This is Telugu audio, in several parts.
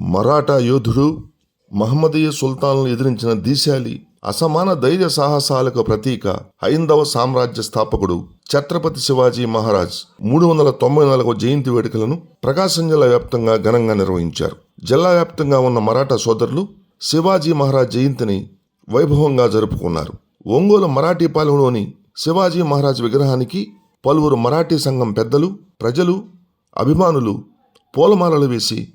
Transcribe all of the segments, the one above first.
మరాఠా యోధుడు మహమ్మదీయ సుల్తాన్లు ఎదిరించిన దీశాలి అసమాన ధైర్య సాహసాలకు ప్రతీక హైందవ సామ్రాజ్య స్థాపకుడు ఛత్రపతి శివాజీ మహారాజ్ మూడు వందల తొంభై నాలుగవ జయంతి వేడుకలను ప్రకాశం జిల్లా వ్యాప్తంగా ఘనంగా నిర్వహించారు. జిల్లా వ్యాప్తంగా ఉన్న మరాఠా సోదరులు శివాజీ మహారాజ్ జయంతిని వైభవంగా జరుపుకున్నారు. ఒంగోలు మరాఠీపాలెంలోని శివాజీ మహారాజ్ విగ్రహానికి పలువురు మరాఠీ సంఘం పెద్దలు ప్రజలు అభిమానులు పూలమాలలు వేసి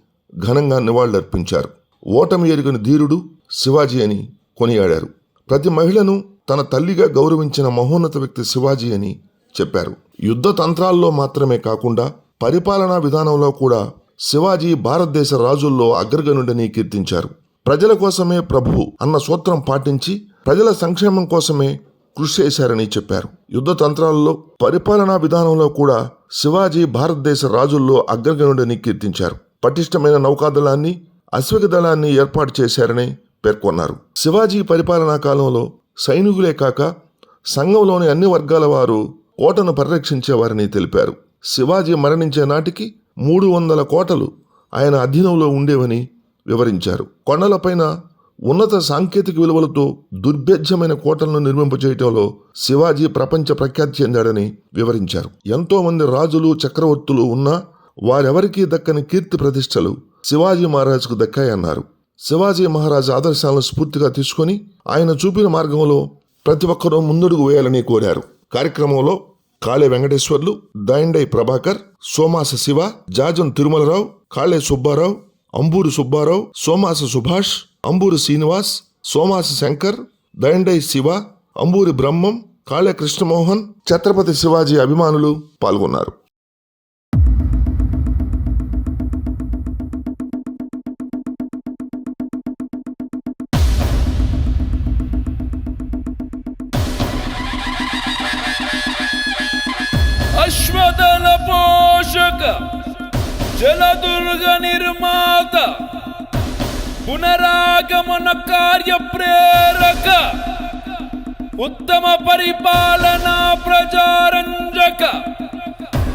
ఘనంగా నివాళులర్పించారు. ఓటమి ఎరుగని ధీరుడు శివాజీ అని కొనియాడారు. ప్రతి మహిళను తన తల్లిగా గౌరవించిన మహోన్నత వ్యక్తి శివాజీ అని చెప్పారు. యుద్ధ తంత్రాల్లో మాత్రమే కాకుండా పరిపాలనా విధానంలో కూడా శివాజీ భారతదేశ రాజుల్లో అగ్రగణుడని కీర్తించారు. ప్రజల కోసమే ప్రభువు అన్న సూత్రం పాటించి ప్రజల సంక్షేమం కోసమే కృషి చేశారని చెప్పారు. యుద్ధ తంత్రాల్లో పరిపాలనా విధానంలో కూడా శివాజీ భారతదేశ రాజుల్లో అగ్రగణుడని కీర్తించారు. పటిష్టమైన నౌకాదళాన్ని అశ్విక దళాన్ని ఏర్పాటు చేశారని పేర్కొన్నారు. శివాజీ పరిపాలనా కాలంలో సైనికులే కాక సంఘంలోని అన్ని వర్గాల వారు కోటను పరిరక్షించేవారని తెలిపారు. శివాజీ మరణించే నాటికి మూడు వందల కోటలు ఆయన అధీనంలో ఉండేవని వివరించారు. కొండలపైన ఉన్నత సాంకేతిక విలువలతో దుర్భేద్యమైన కోటలను నిర్మింపచేయటంలో శివాజీ ప్రపంచ ప్రఖ్యాతి చెందాడని వివరించారు. ఎంతోమంది రాజులు చక్రవర్తులు ఉన్నా వారెవరికీ దక్కని కీర్తి ప్రతిష్టలు శివాజీ మహారాజుకు దక్కాయన్నారు. శివాజీ మహారాజు ఆదర్శాలను స్ఫూర్తిగా తీసుకొని ఆయన చూపిన మార్గంలో ప్రతి ఒక్కరూ ముందడుగు వేయాలని కోరారు. కార్యక్రమంలో కాళే వెంకటేశ్వర్లు దాయండై ప్రభాకర్ సోమాస శివ జాజం తిరుమలరావు కాళే సుబ్బారావు అంబూరి సుబ్బారావు సోమాస సుభాష్ అంబూరి శ్రీనివాస్ సోమాస శంకర్ దయండై శివ అంబూరి బ్రహ్మం కాళే కృష్ణమోహన్ ఛత్రపతి శివాజీ అభిమానులు పాల్గొన్నారు. జలదుర్గ నిర్మాత పునరాగమన కార్య ప్రేరక ఉత్తమ పరిపాలనా ప్రజారంజక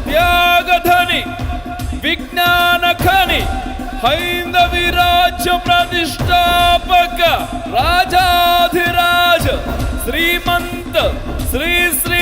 త్యాగధని విజ్ఞానఖని హైందవి రాజ్య ప్రతిష్టాపక రాజాధిరాజ శ్రీమంత శ్రీ శ్రీ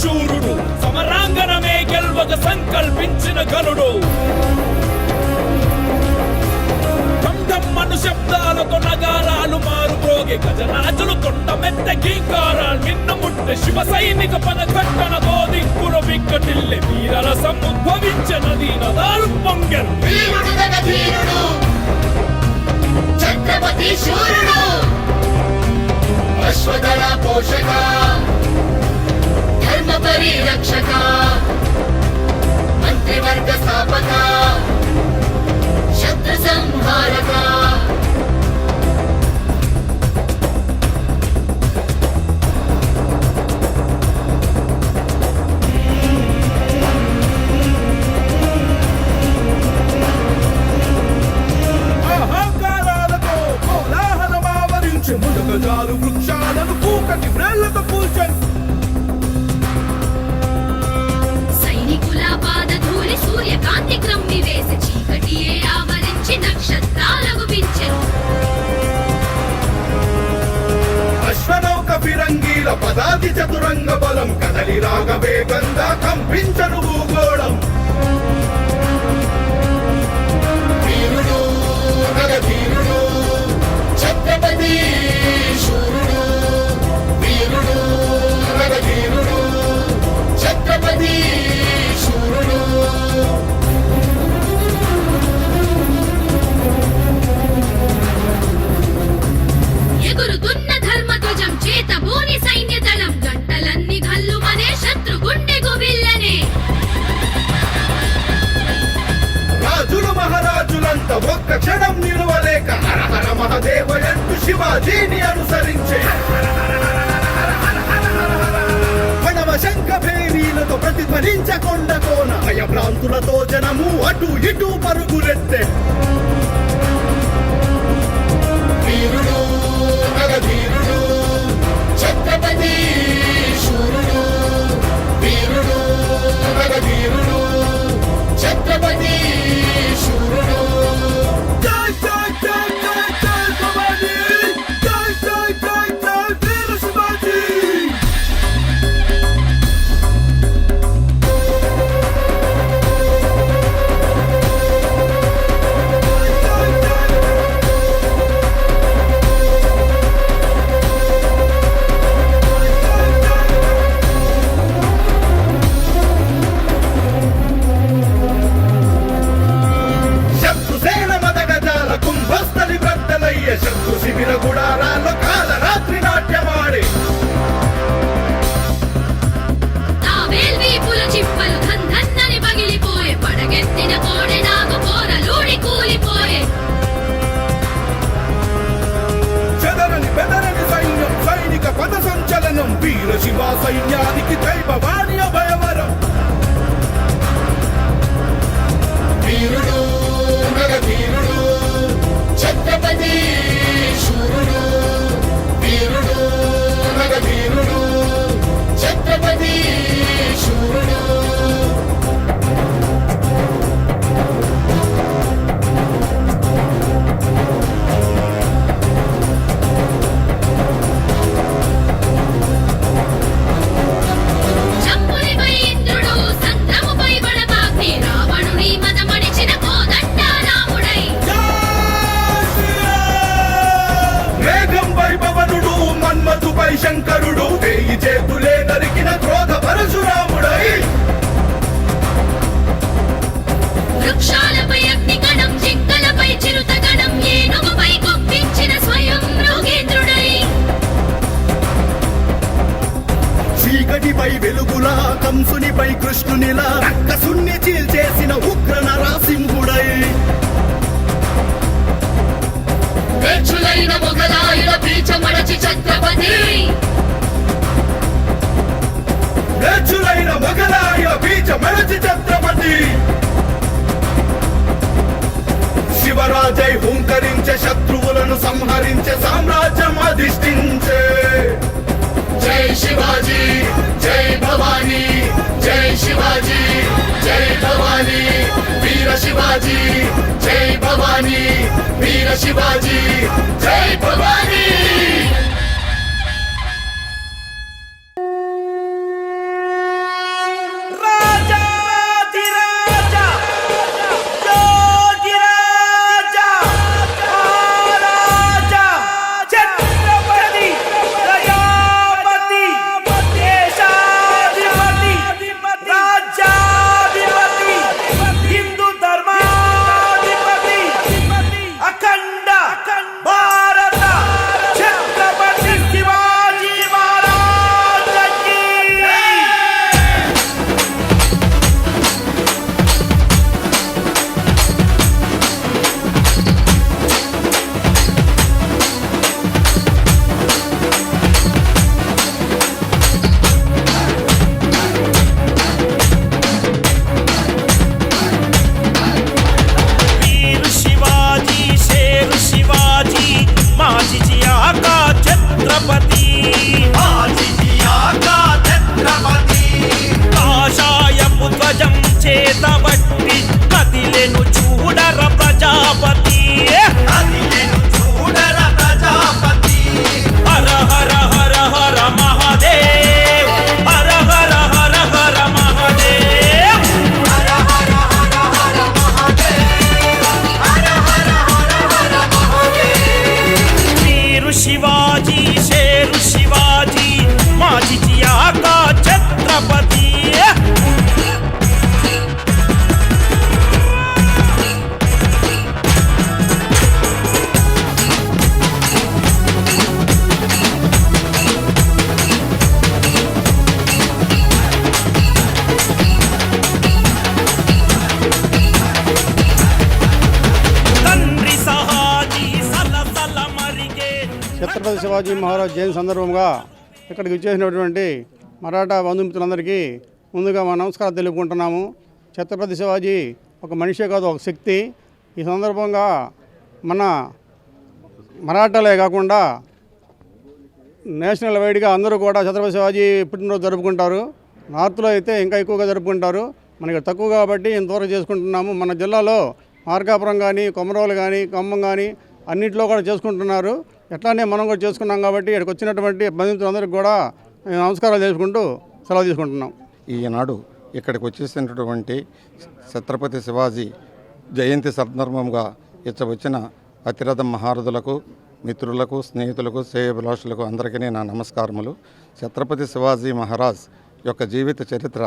శూరుడు సమరాంగణమే గెల్వక సంకల్పించిన గనుడు. ఢం ఢం శబ్దాలతో నగారాలు మారు గజరాజులు కొండ మెత్త గీకారాలు నిన్న ముట్టె శివ సైనిక పద కట్టణ దిక్కుల విక్కటిల్లె వీరరసం ఉద్భవించ నదీ నదాలు పొంగెను వీరుడు నగధీరుడు శూరుడు అశ్వదళ పోషకా పరిరక్షక మంత్రివర్గ స్థాపక శత్రు సంహారక. ఆహాకారాలతో కోలాహలం వృక్షాలను కూకటి వ్రేళ్ళతో కూల్చెను పాదధూళి సూర్యకాంతి క్రమ్మి వేసి చీకటియే ఆవరించి నక్షత్రాలకు పెంచెను అశ్వనౌక ఫిరంగీల పదాతి చతురంగ బలం కదలి రాగ వేగంగా కంపించను భూగోళం. శివాజీని అనుసరించే. మనవ శంఖేరీలతో ప్రతిధ్వనించకొండ కోన. భయభ్రాంతులతో జనము అటు ఇటు పరుగులెత్తే. వీరుడు సైన్యానికి అర్జునిలా రక్కసుణ్ణి చీల్చేసిన శివరాజై హుంకరించే శత్రువులను సంహరించే సామ్రాజ్యం అధిష్ఠించే. జై శివాజీ. जय भवानी जय शिवाजी जय भवानी वीर शिवाजी जय भवानी वीर शिवाजी जय भवानी। ఛత్రపతి శివాజీ మహారాజ్ జయంతి సందర్భంగా ఇక్కడికి వచ్చేసినటువంటి మరాఠా బంధుమిత్రులందరికీ ముందుగా మా నమస్కారం తెలుపుకుంటున్నాము. ఛత్రపతి శివాజీ ఒక మనిషే కాదు ఒక శక్తి. ఈ సందర్భంగా మన మరాఠాలే కాకుండా నేషనల్ వైడ్గా అందరూ కూడా ఛత్రపతి శివాజీ పుట్టినరోజు జరుపుకుంటారు. నార్త్లో అయితే ఇంకా ఎక్కువగా జరుపుకుంటారు. మనకి తక్కువ కాబట్టి ఇంతవరకు చేసుకుంటున్నాము. మన జిల్లాలో మార్కాపురం కానీ కొమరవలు కానీ ఖమ్మం కానీ అన్నింటిలో కూడా చేసుకుంటున్నారు. ఎట్లానే మనం కూడా చేసుకున్నాం కాబట్టి ఇక్కడికి వచ్చినటువంటి బంధువులందరికీ కూడా నమస్కారాలు చేసుకుంటూ సెలవు తీసుకుంటున్నాం. ఈనాడు ఇక్కడికి వచ్చేసినటువంటి ఛత్రపతి శివాజీ జయంతి సందర్భంగా ఇచ్చ వచ్చిన అతిరథ మహారథులకు మిత్రులకు స్నేహితులకు శ్రేయభిలాషులకు అందరికీ నా నమస్కారములు. ఛత్రపతి శివాజీ మహారాజ్ యొక్క జీవిత చరిత్ర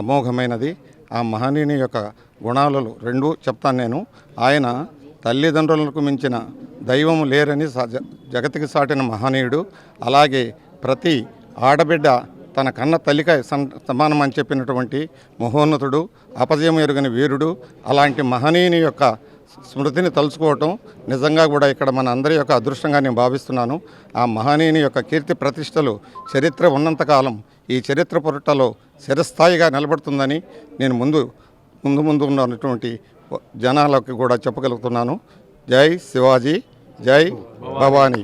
అమోఘమైనది. ఆ మహనీయుని యొక్క గుణాలలో రెండు చెప్తాను నేను. ఆయన తల్లిదండ్రులకు మించిన దైవం లేరని స- జగతికి సాటిన మహనీయుడు. అలాగే ప్రతి ఆడబిడ్డ తన కన్న తల్లిక సమానం అని చెప్పినటువంటి మహోన్నతుడు అపజయం ఎరుగని వీరుడు అలాంటి మహనీయుని యొక్క స్మృతిని తలుచుకోవటం నిజంగా కూడా ఇక్కడ మన అందరి యొక్క అదృష్టంగా నేను భావిస్తున్నాను. ఆ మహనీయుని యొక్క కీర్తి ప్రతిష్టలు చరిత్ర ఉన్నంతకాలం ఈ చరిత్ర పురటలో చిరస్థాయిగా నిలబడుతుందని నేను ముందు ముందు ముందు ఉన్నటువంటి జనాలకు కూడా చెప్పగలుగుతున్నాను. జై శివాజీ జై భవానీ.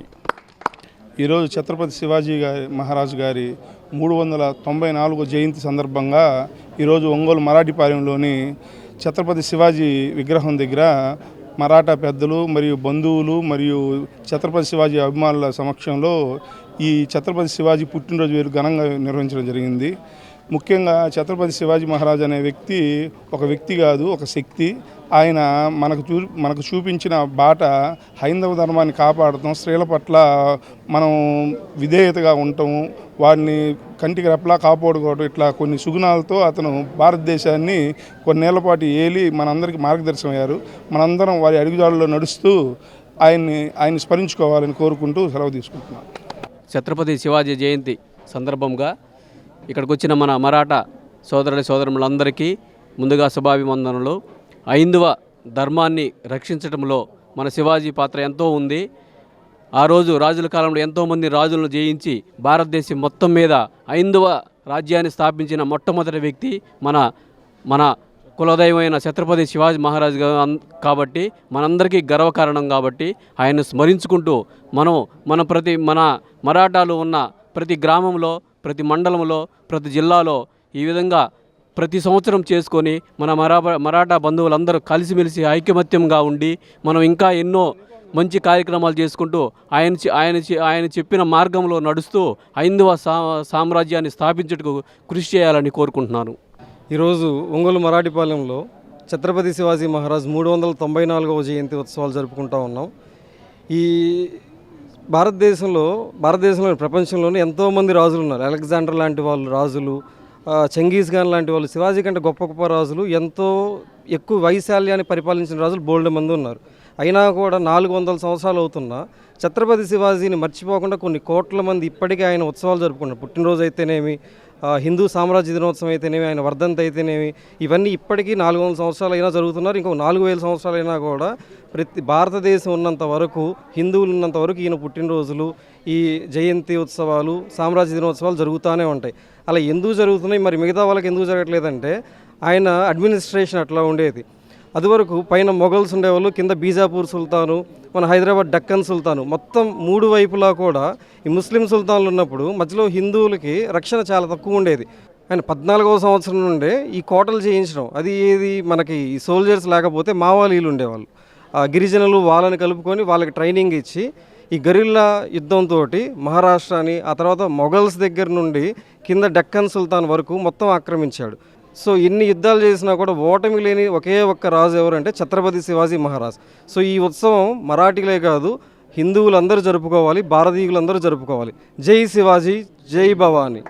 ఈరోజు ఛత్రపతి శివాజీ గారి మహారాజు గారి మూడు వందల తొంభై నాలుగో జయంతి సందర్భంగా ఈరోజు ఒంగోలు మరాఠీపాలెంలోని ఛత్రపతి శివాజీ విగ్రహం దగ్గర మరాఠా పెద్దలు మరియు బంధువులు మరియు ఛత్రపతి శివాజీ అభిమానుల సమక్షంలో ఈ ఛత్రపతి శివాజీ పుట్టినరోజు వేరు ఘనంగా నిర్వహించడం జరిగింది. ముఖ్యంగా ఛత్రపతి శివాజీ మహారాజ్ అనే వ్యక్తి ఒక వ్యక్తి కాదు ఒక శక్తి. ఆయన మనకు చూ మనకు చూపించిన బాట హైందవ ధర్మాన్ని కాపాడటం స్త్రీల పట్ల మనం విధేయతగా ఉండటం వాడిని కంటికి రెప్పలా కాపాడుకోవడం ఇట్లా కొన్ని సుగుణాలతో అతను భారతదేశాన్ని కొన్నేళ్ళ పాటు ఏలి మనందరికీ మార్గదర్శనం అయ్యారు మనందరం వారి అడుగుదాడులో నడుస్తూ ఆయన్ని ఆయన్ని స్మరించుకోవాలని కోరుకుంటూ సెలవు తీసుకుంటున్నాను. ఛత్రపతి శివాజీ జయంతి సందర్భంగా ఇక్కడికి వచ్చిన మన మరాఠా సోదరుల సోదరులందరికీ ముందుగా శుభాభివందనలు. ఐందవ ధర్మాన్ని రక్షించడంలో మన శివాజీ పాత్ర ఎంతో ఉంది. ఆ రోజు రాజుల కాలంలో ఎంతోమంది రాజులను జయించి భారతదేశం మొత్తం మీద ఐందవ రాజ్యాన్ని స్థాపించిన మొట్టమొదటి వ్యక్తి మన మన కులదైవమైన ఛత్రపతి శివాజీ మహారాజ్ కాబట్టి మనందరికీ గర్వకారణం కాబట్టి ఆయన స్మరించుకుంటూ మనం మన ప్రతి మన మరాఠాలు ఉన్న ప్రతి గ్రామంలో ప్రతి మండలంలో ప్రతి జిల్లాలో ఈ విధంగా ప్రతి సంవత్సరం చేసుకొని మన మరా మరాఠా బంధువులందరూ కలిసిమెలిసి ఐకమత్యంగా ఉండి మనం ఇంకా ఎన్నో మంచి కార్యక్రమాలు చేసుకుంటూ ఆయన ఆయన ఆయన చెప్పిన మార్గంలో నడుస్తూ హైందవ సా సామ్రాజ్యాన్ని స్థాపించుటకు కృషి చేయాలని కోరుకుంటున్నాను. ఈరోజు ఒంగోలు మరాఠీపాలెంలో ఛత్రపతి శివాజీ మహారాజ్ మూడు వందల తొంభై నాలుగవ జయంతి ఉత్సవాలు జరుపుకుంటా ఉన్నాం. ఈ భారతదేశంలో భారతదేశంలో ప్రపంచంలోనే ఎంతోమంది రాజులు ఉన్నారు అలెగ్జాండర్ లాంటి వాళ్ళు రాజులు చంగీజ్ ఖాన్ లాంటి వాళ్ళు శివాజీ కంటే గొప్ప గొప్ప రాజులు ఎంతో ఎక్కువ వైశాల్యాన్ని పరిపాలించిన రాజులు బోల్డ్ మంది ఉన్నారు. అయినా కూడా నాలుగు వందల సంవత్సరాలు అవుతున్నా ఛత్రపతి శివాజీని మర్చిపోకుండా కొన్ని కోట్ల మంది ఇప్పటికీ ఆయన ఉత్సవాలు జరుపుకుంటారు పుట్టినరోజు అయితేనేమి హిందూ సామ్రాజ్య దినోత్సవం అయితేనేమి ఆయన వర్ధంతి అయితేనేమి ఇవన్నీ ఇప్పటికీ నాలుగు వందల సంవత్సరాలు అయినా జరుగుతున్నారు. ఇంకో నాలుగు వేల సంవత్సరాలైనా అయినా కూడా ప్రతి భారతదేశం ఉన్నంత వరకు హిందువులు ఉన్నంత వరకు ఈయన పుట్టినరోజులు ఈ జయంతి ఉత్సవాలు సామ్రాజ్య దినోత్సవాలు జరుగుతూనే ఉంటాయి. అలా ఎందుకు జరుగుతున్నాయి? మరి మిగతా వాళ్ళకి ఎందుకు జరగట్లేదంటే ఆయన అడ్మినిస్ట్రేషన్ అట్లా ఉండేది. అదివరకు పైన మొఘల్స్ ఉండేవాళ్ళు కింద బీజాపూర్ సుల్తాను మన హైదరాబాద్ డక్కన్ సుల్తాను. మొత్తం మూడు వైపులా కూడా ఈ ముస్లిం సుల్తాన్లు ఉన్నప్పుడు మధ్యలో హిందువులకి రక్షణ చాలా తక్కువ ఉండేది. ఆయన పద్నాలుగవ సంవత్సరం నుండే ఈ కోటలు చేయించడం అది ఏది మనకి ఈ సోల్జర్స్ లేకపోతే మావాలీలు ఉండేవాళ్ళు. ఆ గిరిజనులు వాళ్ళని కలుపుకొని వాళ్ళకి ట్రైనింగ్ ఇచ్చి ఈ గరిల్లా యుద్ధంతో మహారాష్ట్రని ఆ తర్వాత మొఘల్స్ దగ్గర నుండి కింద డక్కన్ సుల్తాన్ వరకు మొత్తం ఆక్రమించాడు. సో ఎన్ని యుద్ధాలు చేసినా కూడా ఓటమి లేని ఒకే ఒక్క రాజు ఎవరంటే ఛత్రపతి శివాజీ మహారాజ్. సో ఈ ఉత్సవం మరాఠీలే కాదు హిందువులందరూ జరుపుకోవాలి భారతీయులందరూ జరుపుకోవాలి. జై శివాజీ జై భవానీ.